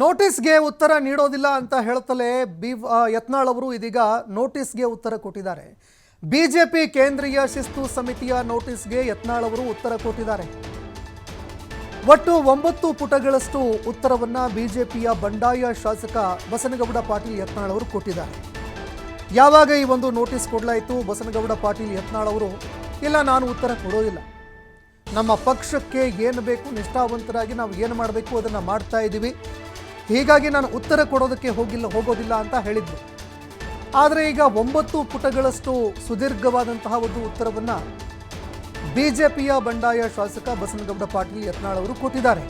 ನೋಟಿಸ್ಗೆ ಉತ್ತರ ನೀಡೋದಿಲ್ಲ ಅಂತ ಹೇಳ್ತಲೇ ಬಿ ಯತ್ನಾಳ್ ಅವರು ಇದೀಗ ನೋಟಿಸ್ಗೆ ಉತ್ತರ ಕೊಟ್ಟಿದ್ದಾರೆ. ಬಿಜೆಪಿ ಕೇಂದ್ರೀಯ ಶಿಸ್ತು ಸಮಿತಿಯ ನೋಟಿಸ್ಗೆ ಯತ್ನಾಳ್ ಅವರು ಉತ್ತರ ಕೊಟ್ಟಿದ್ದಾರೆ. ಒಟ್ಟು ಒಂಬತ್ತು ಪುಟಗಳಷ್ಟು ಉತ್ತರವನ್ನ ಬಿಜೆಪಿಯ ಬಂಡಾಯ ಶಾಸಕ ಬಸನಗೌಡ ಪಾಟೀಲ್ ಯತ್ನಾಳ್ ಅವರು ಕೊಟ್ಟಿದ್ದಾರೆ. ಯಾವಾಗ ಈ ಒಂದು ನೋಟಿಸ್ ಕೊಡಲಾಯಿತು ಬಸನಗೌಡ ಪಾಟೀಲ್ ಯತ್ನಾಳ್ ಅವರು? ಇಲ್ಲ, ನಾನು ಉತ್ತರ ಕೊಡೋದಿಲ್ಲ. ನಮ್ಮ ಪಕ್ಷಕ್ಕೆ ಏನು ಬೇಕು, ನಿಷ್ಠಾವಂತರಾಗಿ ನಾವು ಏನು ಮಾಡಬೇಕು ಅದನ್ನು ಮಾಡ್ತಾ ಇದ್ದೀವಿ ಹೀಗಾಗಿ ನಾನು ಉತ್ತರ ಕೊಡೋದಕ್ಕೆ ಹೋಗಿಲ್ಲ, ಹೋಗೋದಿಲ್ಲ ಅಂತ ಹೇಳಿದ್ರು ಆದರೆ ಈಗ ಒಂಬತ್ತು ಪುಟಗಳಷ್ಟು ಸುದೀರ್ಘವಾದಂತಹ ಒಂದು ಉತ್ತರವನ್ನು ಬಿಜೆಪಿಯ ಬಂಡಾಯ ಶಾಸಕ ಬಸನಗೌಡ ಪಾಟೀಲ್ ಯತ್ನಾಳ್ ಅವರು ಕೊಟ್ಟಿದ್ದಾರೆ.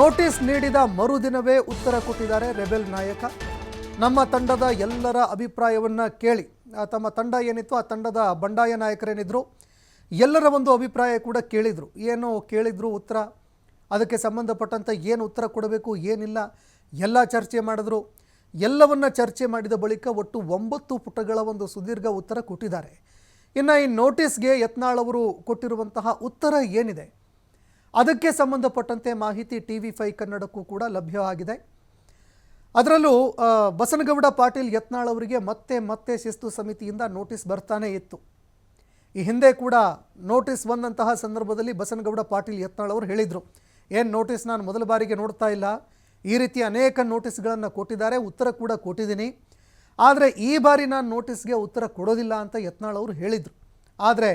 ನೋಟಿಸ್ ನೀಡಿದ ಮರುದಿನವೇ ಉತ್ತರ ಕೊಟ್ಟಿದ್ದಾರೆ ರೆಬೆಲ್ ನಾಯಕ. ನಮ್ಮ ತಂಡದ ಎಲ್ಲರ ಅಭಿಪ್ರಾಯವನ್ನು ಕೇಳಿ. ತಮ್ಮ ತಂಡ ಏನಿತ್ತು, ಆ ತಂಡದ ಬಂಡಾಯ ನಾಯಕರೇನಿದ್ರು, ಎಲ್ಲರ ಒಂದು ಅಭಿಪ್ರಾಯ ಕೂಡ ಕೇಳಿದರು. ಏನು ಕೇಳಿದ್ರು ಉತ್ತರ? ಅದಕ್ಕೆ ಸಂಬಂಧಪಟ್ಟಂಥ ಏನು ಉತ್ತರ ಕೊಡಬೇಕು, ಏನಿಲ್ಲ, ಎಲ್ಲ ಚರ್ಚೆ ಮಾಡಿದ್ರು. ಎಲ್ಲವನ್ನ ಚರ್ಚೆ ಮಾಡಿದ ಬಳಿಕ ಒಟ್ಟು ಒಂಬತ್ತು ಪುಟಗಳ ಒಂದು ಸುದೀರ್ಘ ಉತ್ತರ ಕೊಟ್ಟಿದ್ದಾರೆ. ಇನ್ನು ಈ ನೋಟಿಸ್ಗೆ ಯತ್ನಾಳ್ ಅವರು ಕೊಟ್ಟಿರುವಂತಹ ಉತ್ತರ ಏನಿದೆ? ಅದಕ್ಕೆ ಸಂಬಂಧಪಟ್ಟಂತೆ ಮಾಹಿತಿ ಟಿ ವಿ ಫೈ ಕನ್ನಡಕ್ಕೂ ಕೂಡ ಲಭ್ಯವಾಗಿದೆ. ಅದರಲ್ಲೂ ಬಸನಗೌಡ ಪಾಟೀಲ್ ಯತ್ನಾಳ್ ಅವರಿಗೆ ಮತ್ತೆ ಮತ್ತೆ ಶಿಸ್ತು ಸಮಿತಿಯಿಂದ ನೋಟಿಸ್ ಬರ್ತಾನೆ ಇತ್ತು. ಈ ಹಿಂದೆ ಕೂಡ ನೋಟಿಸ್ ಬಂದಂತಹ ಸಂದರ್ಭದಲ್ಲಿ ಬಸನಗೌಡ ಪಾಟೀಲ್ ಯತ್ನಾಳ್ ಅವರು ಹೇಳಿದರು. ಏನು ನೋಟಿಸ್ ನಾನು ಮೊದಲ ಬಾರಿಗೆ ನೋಡ್ತಾ ಇಲ್ಲ? ಈ ರೀತಿ ಅನೇಕ ನೋಟಿಸ್ಗಳನ್ನು ಕೊಟ್ಟಿದ್ದಾರೆ, ಉತ್ತರ ಕೂಡ ಕೊಟ್ಟಿದ್ದೀನಿ. ಆದರೆ ಈ ಬಾರಿ ನಾನು ನೋಟಿಸ್ಗೆ ಉತ್ತರ ಕೊಡೋದಿಲ್ಲ ಅಂತ ಯತ್ನಾಳ್ ಅವರು ಹೇಳಿದರು. ಆದರೆ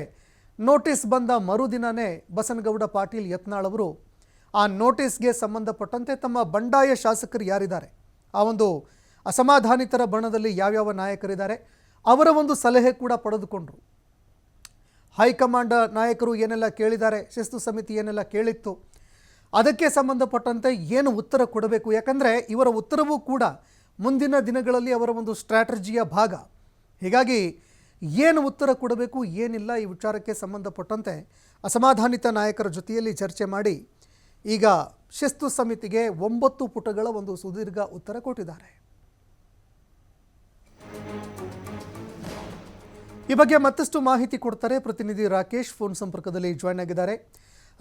ನೋಟಿಸ್ ಬಂದ ಮರುದಿನವೇ ಬಸನಗೌಡ ಪಾಟೀಲ್ ಯತ್ನಾಳ್ ಅವರು ಆ ನೋಟಿಸ್ಗೆ ಸಂಬಂಧಪಟ್ಟಂತೆ ತಮ್ಮ ಬಂಡಾಯ ಶಾಸಕರು ಯಾರಿದ್ದಾರೆ? ಆ ಒಂದು ಅಸಮಾಧಾನಿತರ ಬಣದಲ್ಲಿ ಯಾವ್ಯಾವ ನಾಯಕರಿದ್ದಾರೆ? ಅವರ ಒಂದು ಸಲಹೆ ಕೂಡ ಪಡೆದುಕೊಂಡರು. ಹೈಕಮಾಂಡ್ ನಾಯಕರು ಏನೆಲ್ಲ ಕೇಳಿದ್ದಾರೆ? ಶಿಸ್ತು ಸಮಿತಿ ಏನೆಲ್ಲ ಕೇಳಿತ್ತು? ಅದಕ್ಕೆ ಸಂಬಂಧಪಟ್ಟಂತೆ ಏನು ಉತ್ತರ ಕೊಡಬೇಕು? ಯಾಕಂದರೆ ಇವರ ಉತ್ತರವೂ ಕೂಡ ಮುಂದಿನ ದಿನಗಳಲ್ಲಿ ಅವರ ಒಂದು ಸ್ಟ್ರಾಟಜಿಯ ಭಾಗ. ಹೀಗಾಗಿ ಏನು ಉತ್ತರ ಕೊಡಬೇಕು, ಏನಿಲ್ಲ ಈ ವಿಚಾರಕ್ಕೆ ಸಂಬಂಧಪಟ್ಟಂತೆ ಅಸಮಾಧಾನಿತ ನಾಯಕರ ಜೊತೆಯಲ್ಲಿ ಚರ್ಚೆ ಮಾಡಿ ಈಗ ಶಿಸ್ತು ಸಮಿತಿಗೆ ಒಂಬತ್ತು ಪುಟಗಳ ಒಂದು ಸುದೀರ್ಘ ಉತ್ತರ ಕೊಟ್ಟಿದ್ದಾರೆ. ಈ ಬಗ್ಗೆ ಮತ್ತಷ್ಟು ಮಾಹಿತಿ ಕೊಡ್ತಾರೆ ಪ್ರತಿನಿಧಿ ರಾಕೇಶ್, ಫೋನ್ ಸಂಪರ್ಕದಲ್ಲಿ ಜಾಯ್ನ್ ಆಗಿದ್ದಾರೆ.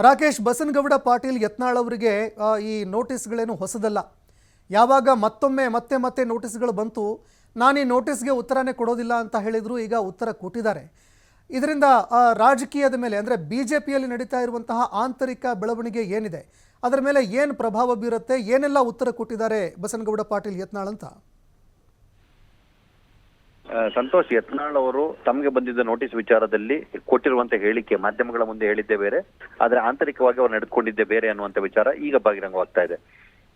ರಾಕೇಶ್ ಬಸನಗೌಡ ಪಾಟೀಲ್ ಯತ್ನಾಳ್ ಅವರಿಗೆ ಈ ನೋಟಿಸ್ಗಳೇನು ಹೊಸದಲ್ಲ. ಯಾವಾಗ ಮತ್ತೊಮ್ಮೆ ಮತ್ತೆ ಮತ್ತೆ ನೋಟಿಸ್ಗಳು ಬಂತು, ನಾನು ಈ ನೋಟಿಸ್ಗೆ ಉತ್ತರನೇ ಕೊಡೋದಿಲ್ಲ ಅಂತ ಹೇಳಿದ್ರು, ಈಗ ಉತ್ತರ ಕೊಟ್ಟಿದ್ದಾರೆ. ಇದರಿಂದ ರಾಜಕೀಯದ ಮೇಲೆ, ಅಂದರೆ ಬಿ ಜೆ ಪಿಯಲ್ಲಿ ನಡೀತಾ ಇರುವಂತಹ ಆಂತರಿಕ ಬೆಳವಣಿಗೆ ಏನಿದೆ, ಅದರ ಮೇಲೆ ಏನು ಪ್ರಭಾವ ಬೀರುತ್ತೆ, ಏನೆಲ್ಲ ಉತ್ತರ ಕೊಟ್ಟಿದ್ದಾರೆ ಬಸನಗೌಡ ಪಾಟೀಲ್ ಯತ್ನಾಳ್ ಅಂತ? ಸಂತೋಷ್ ಯತ್ನಾಳ್ ಅವರು ತಮಗೆ ಬಂದಿದ್ದ ನೋಟಿಸ್ ವಿಚಾರದಲ್ಲಿ ಕೊಟ್ಟಿರುವಂತ ಹೇಳಿಕೆ, ಮಾಧ್ಯಮಗಳ ಮುಂದೆ ಹೇಳಿದ್ದೆ ಬೇರೆ, ಆದ್ರೆ ಆಂತರಿಕವಾಗಿ ಅವರು ನಡೆದುಕೊಂಡಿದ್ದೆ ಬೇರೆ ಅನ್ನುವಂತ ವಿಚಾರ ಈಗ ಬಹಿರಂಗವಾಗ್ತಾ ಇದೆ.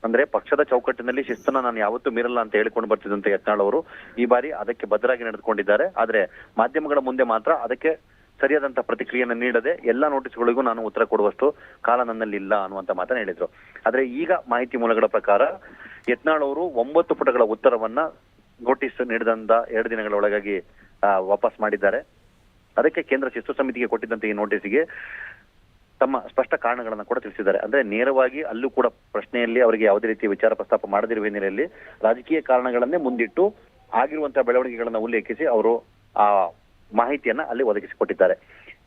ಅಂದ್ರೆ ಪಕ್ಷದ ಚೌಕಟ್ಟಿನಲ್ಲಿ ಶಿಸ್ತನ ನಾನು ಯಾವತ್ತೂ ಮೀರಲ್ಲ ಅಂತ ಹೇಳಿಕೊಂಡು ಬರ್ತಿದ್ದಂತ ಯತ್ನಾಳ್ ಅವರು ಈ ಬಾರಿ ಅದಕ್ಕೆ ಭದ್ರಾಗಿ ನಡೆದುಕೊಂಡಿದ್ದಾರೆ. ಆದ್ರೆ ಮಾಧ್ಯಮಗಳ ಮುಂದೆ ಮಾತ್ರ ಅದಕ್ಕೆ ಸರಿಯಾದಂತ ಪ್ರತಿಕ್ರಿಯೆಯನ್ನು ನೀಡದೆ ಎಲ್ಲಾ ನೋಟಿಸ್ಗಳಿಗೂ ನಾನು ಉತ್ತರ ಕೊಡುವಷ್ಟು ಕಾಲ ನನ್ನಲ್ಲಿ ಇಲ್ಲ ಅನ್ನುವಂತ ಮಾತನ್ನ ಹೇಳಿದ್ರು. ಆದ್ರೆ ಈಗ ಮಾಹಿತಿ ಮೂಲಗಳ ಪ್ರಕಾರ ಯತ್ನಾಳ್ ಅವರು ಒಂಬತ್ತು ಪುಟಗಳ ಉತ್ತರವನ್ನ ನೋಟಿಸ್ ನೀಡಿದಂತ ಎರಡು ದಿನಗಳ ಒಳಗಾಗಿ ವಾಪಸ್ ಮಾಡಿದ್ದಾರೆ. ಅದಕ್ಕೆ ಕೇಂದ್ರ ಶಿಸ್ತು ಸಮಿತಿಗೆ ಕೊಟ್ಟಿದ್ದಂತ ಈ ನೋಟಿಸ್ಗೆ ತಮ್ಮ ಸ್ಪಷ್ಟ ಕಾರಣಗಳನ್ನು ಕೂಡ ತಿಳಿಸಿದ್ದಾರೆ. ಅಂದ್ರೆ ನೇರವಾಗಿ ಅಲ್ಲೂ ಕೂಡ ಪ್ರಶ್ನೆಯಲ್ಲಿ ಅವರಿಗೆ ಯಾವುದೇ ರೀತಿಯ ವಿಚಾರ ಪ್ರಸ್ತಾಪ ಮಾಡದಿರುವ ಹಿನ್ನೆಲೆಯಲ್ಲಿ ರಾಜಕೀಯ ಕಾರಣಗಳನ್ನೇ ಮುಂದಿಟ್ಟು ಆಗಿರುವಂತಹ ಬೆಳವಣಿಗೆಗಳನ್ನು ಉಲ್ಲೇಖಿಸಿ ಅವರು ಆ ಮಾಹಿತಿಯನ್ನ ಅಲ್ಲಿ ಒದಗಿಸಿಕೊಟ್ಟಿದ್ದಾರೆ.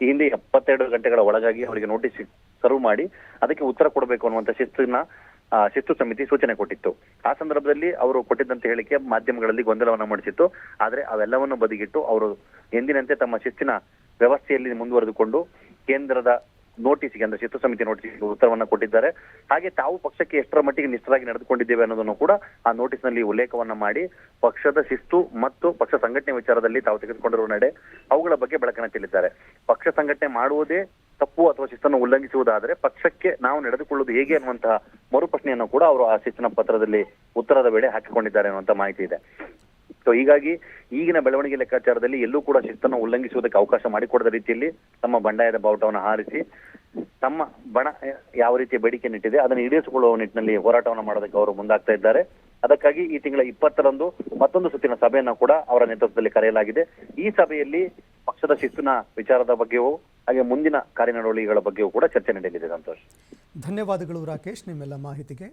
ಈ ಹಿಂದೆ ಎಪ್ಪತ್ತೆರಡು ಗಂಟೆಗಳ ಒಳಗಾಗಿ ಅವರಿಗೆ ನೋಟಿಸ್ ಸರ್ವ್ ಮಾಡಿ ಅದಕ್ಕೆ ಉತ್ತರ ಕೊಡಬೇಕು ಅನ್ನುವಂತ ಶಿಸ್ತಿನ ಶಿಸ್ತು ಸಮಿತಿ ಸೂಚನೆ ಕೊಟ್ಟಿತ್ತು. ಆ ಸಂದರ್ಭದಲ್ಲಿ ಅವರು ಕೊಟ್ಟಿದ್ದಂತ ಹೇಳಿಕೆ ಮಾಧ್ಯಮಗಳಲ್ಲಿ ಗೊಂದಲವನ್ನ ಮೂಡಿಸಿತ್ತು. ಆದ್ರೆ ಅವೆಲ್ಲವನ್ನು ಬದಿಗಿಟ್ಟು ಅವರು ಎಂದಿನಂತೆ ತಮ್ಮ ಶಿಸ್ತಿನ ವ್ಯವಸ್ಥೆಯಲ್ಲಿ ಮುಂದುವರೆದುಕೊಂಡು ಕೇಂದ್ರದ ನೋಟಿಸ್ಗೆ ಅಂದ್ರೆ ಶಿಸ್ತು ಸಮಿತಿ ನೋಟಿಸ್ಗೆ ಉತ್ತರವನ್ನ ಕೊಟ್ಟಿದ್ದಾರೆ. ಹಾಗೆ ತಾವು ಪಕ್ಷಕ್ಕೆ ಎಷ್ಟರ ಮಟ್ಟಿಗೆ ನಿಷ್ಠರಾಗಿ ನಡೆದುಕೊಂಡಿದ್ದೇವೆ ಅನ್ನೋದನ್ನು ಕೂಡ ಆ ನೋಟಿಸ್ನಲ್ಲಿ ಉಲ್ಲೇಖವನ್ನ ಮಾಡಿ, ಪಕ್ಷದ ಶಿಸ್ತು ಮತ್ತು ಪಕ್ಷ ಸಂಘಟನೆ ವಿಚಾರದಲ್ಲಿ ತಾವು ತೆಗೆದುಕೊಂಡಿರುವ ನಡೆ ಅವುಗಳ ಬಗ್ಗೆ ಬೆಳಕನ್ನ ತಿಳಿದ್ದಾರೆ. ಪಕ್ಷ ಸಂಘಟನೆ ಮಾಡುವುದೇ ತಪ್ಪು ಅಥವಾ ಶಿಸ್ತನ್ನು ಉಲ್ಲಂಘಿಸುವುದಾದರೆ ಪಕ್ಷಕ್ಕೆ ನಾವು ನಡೆದುಕೊಳ್ಳುವುದು ಹೇಗೆ ಅನ್ನುವಂತಹ ಮರುಪ್ರಶ್ನೆಯನ್ನು ಕೂಡ ಅವರು ಆ ಶಿಸ್ತಿನ ಪತ್ರದಲ್ಲಿ ಉತ್ತರದ ವೇಳೆ ಹಾಕಿಕೊಂಡಿದ್ದಾರೆ ಅನ್ನುವಂತ ಮಾಹಿತಿ ಇದೆ. ಸೊ ಹೀಗಾಗಿ ಈಗಿನ ಬೆಳವಣಿಗೆ ಲೆಕ್ಕಾಚಾರದಲ್ಲಿ ಎಲ್ಲೂ ಕೂಡ ಶಿಸ್ತನ್ನು ಉಲ್ಲಂಘಿಸುವುದಕ್ಕೆ ಅವಕಾಶ ಮಾಡಿಕೊಡದ ರೀತಿಯಲ್ಲಿ ತಮ್ಮ ಬಂಡಾಯದ ಬಾವುಟವನ್ನು ಹಾರಿಸಿ, ತಮ್ಮ ಬಣ ಯಾವ ರೀತಿಯ ಬೇಡಿಕೆ ನಿಟ್ಟಿದೆ ಅದನ್ನು ಈಡೇರಿಸಿಕೊಳ್ಳುವ ನಿಟ್ಟಿನಲ್ಲಿ ಹೋರಾಟವನ್ನು ಮಾಡೋದಕ್ಕೆ ಅವರು ಮುಂದಾಗ್ತಾ ಇದ್ದಾರೆ. ಅದಕ್ಕಾಗಿ ಈ ತಿಂಗಳ ಇಪ್ಪತ್ತರಂದು ಮತ್ತೊಂದು ಸುತ್ತಿನ ಸಭೆಯನ್ನು ಕೂಡ ಅವರ ನೇತೃತ್ವದಲ್ಲಿ ಕರೆಯಲಾಗಿದೆ. ಈ ಸಭೆಯಲ್ಲಿ ಪಕ್ಷದ ಶಿಸ್ತಿನ ವಿಚಾರದ ಬಗ್ಗೆಯೂ, ಹಾಗೆ ಮುಂದಿನ ಕಾರ್ಯನಡವಳಿಗಳ ಬಗ್ಗೆಯೂ ಕೂಡ ಚರ್ಚೆ ನಡೆಯಲಿದೆ, ಸಂತೋಷ್. ಧನ್ಯವಾದಗಳು ರಾಕೇಶ್, ನಿಮ್ಮೆಲ್ಲ ಮಾಹಿತಿಗೆ.